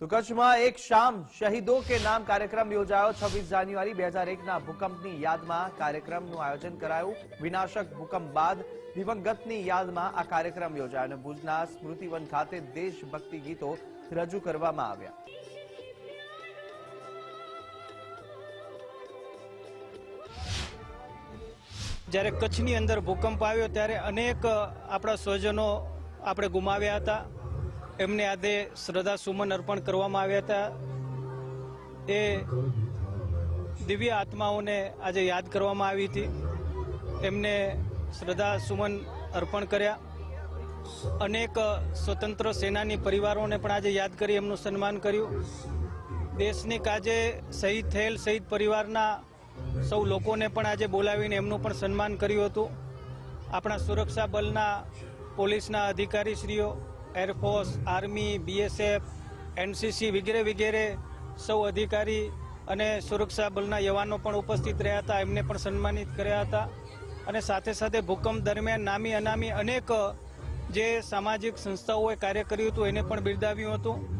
તો કચ્છમાં એક શામ શહીદો કે નામ કાર્યક્રમ યોજાયો છવ્વીસ જાન્યુઆરી બે હજાર એકના ભૂકંપની યાદમાં કાર્યક્રમનું આયોજન કરાયું. વિનાશક ભૂકંપ બાદ દિવંગતની યાદમાં આ કાર્યક્રમ યોજાયો અને ભુજના સ્મૃતિવન ખાતે દેશભક્તિ ગીતો રજૂ કરવામાં આવ્યા. જ્યારે કચ્છની અંદર ભૂકંપ આવ્યો ત્યારે અનેક આપણા સ્વજનો આપણે ગુમાવ્યા હતા. એમને આજે શ્રદ્ધા સુમન અર્પણ કરવામાં આવ્યા હતા. એ દિવ્ય આત્માઓને આજે યાદ કરવામાં આવી હતી. એમને શ્રદ્ધા સુમન અર્પણ કર્યા. અનેક સ્વતંત્ર સેનાની પરિવારોને પણ આજે યાદ કરી એમનું સન્માન કર્યું. દેશની કાજે શહીદ થયેલ શહીદ પરિવારના સૌ લોકોને પણ આજે બોલાવીને એમનું પણ સન્માન કર્યું હતું. આપણા સુરક્ષા બલના પોલીસના અધિકારીશ્રીઓ air force, army, BSF, NCC વગેરે વગેરે સૌ અધિકારી અને સુરક્ષા બળના જવાનો પણ ઉપસ્થિત રહ્યા હતા, એમને પણ સન્માનિત કર્યા હતા. અને સાથે સાથે ભૂકંપ દરમિયાન નામી અનામી અનેક જે સામાજિક સંસ્થાઓએ કાર્ય કર્યું હતું, એને પણ બિરદાવ્યું હતું.